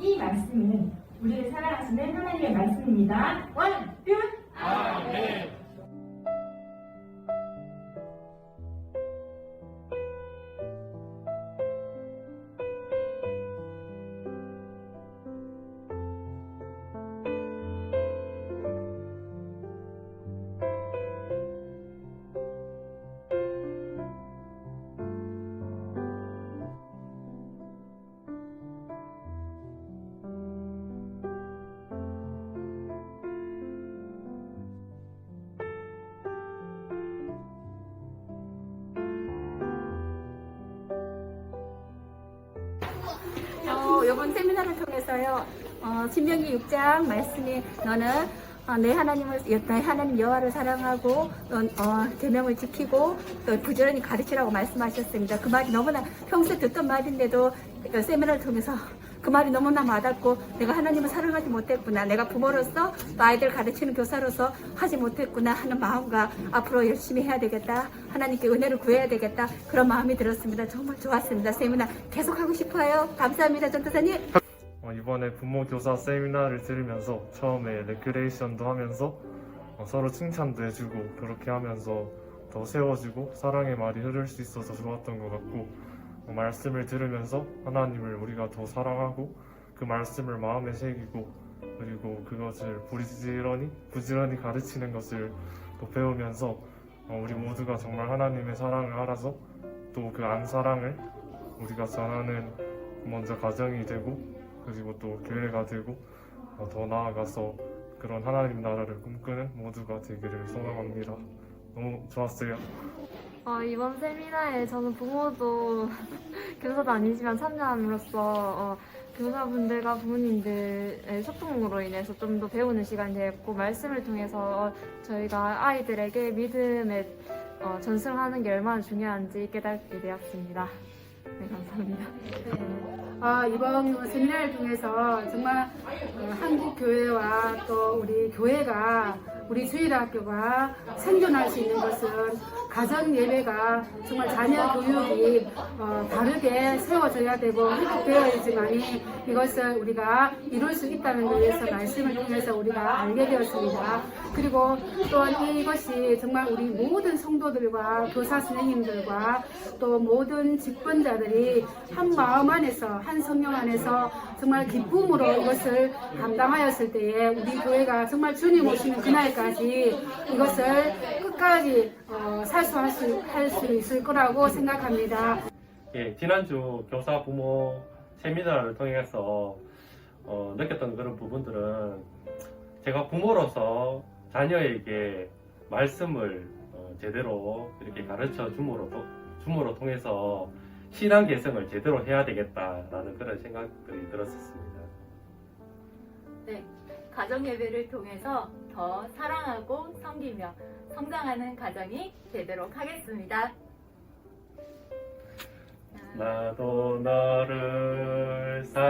이 말씀은 우리를 사랑하시는 하나님의 말씀입니다. 원, 뷰! 어, 이번 세미나를 통해서요, 어, 신명기 6장 말씀이 너는 어, 내 하나님을 내 하나님 여호와를 사랑하고 어, 어, 계명을 지키고 또 부지런히 가르치라고 말씀하셨습니다. 그 말이 너무나 평소에 듣던 말인데도 그 세미나를 통해서 그 말이 너무나 와닿고 내가 하나님을 사랑하지 못했구나. 내가 부모로서 또 아이들 가르치는 교사로서 하지 못했구나 하는 마음과 앞으로 열심히 해야 되겠다. 하나님께 은혜를 구해야 되겠다. 그런 마음이 들었습니다. 정말 좋았습니다. 세미나 계속 하고 싶어요. 감사합니다. 전도사님. 어, 이번에 부모 교사 세미나를 들으면서 처음에 레크레이션도 하면서 어, 서로 칭찬도 해주고 그렇게 하면서 더 세워지고 사랑의 말이 흐를 수 있어서 좋았던 것 같고 어, 말씀을 들으면서 하나님을 우리가 더 사랑하고 그 말씀을 마음에 새기고 그리고 그것을 부지런히 부지런히 가르치는 것을 또 배우면서 어, 우리 모두가 정말 하나님의 사랑을 알아서 또 그 안 사랑을 우리가 전하는 먼저 가정이 되고 그리고 또 교회가 되고 어, 더 나아가서 그런 하나님 나라를 꿈꾸는 모두가 되기를 소망합니다. 너무 좋았어요. 어, 이번 세미나에 저는 부모도 교사도 아니지만 참여함으로써 어, 교사분들과 부모님들의 소통으로 인해서 좀 더 배우는 시간이 되었고 말씀을 통해서 저희가 아이들에게 믿음에 어, 전승하는 게 얼마나 중요한지 깨닫게 되었습니다. 네, 감사합니다. 아, 이번 세미나를 통해서 정말 어, 한국 교회와 또 우리 교회가 우리 주일학교가 생존할 수 있는 것은 가정 예배가 정말 자녀 교육이 어, 다르게 세워져야 되고 회복되어야지만이 이것을 우리가 이룰 수 있다는 것에서 말씀을 통해서 우리가 알게 되었습니다. 그리고 또한 이것이 정말 우리 모든 성도들과 교사 선생님들과 또 모든 직분자들이 한 마음 안에서 한 성령 안에서 정말 기쁨으로 이것을 감당하였을 때에 우리 교회가 정말 주님 오시는 그날까지 이것을 끝까지 어, 살 수할 수, 할 수 있을 거라고 생각합니다. 예, 지난주 교사 부모 세미나를 통해서 어, 느꼈던 그런 부분들은 제가 부모로서 자녀에게 말씀을 어, 제대로 이렇게 가르쳐 줌으로, 또- 줌으로 통해서 신앙 개성을 제대로 해야 되겠다라는 그런 생각들이 들었었습니다. 네, 가정 예배를 통해서 더 사랑하고 섬기며 성장하는 가정이 되도록 하겠습니다. 나도 너를 사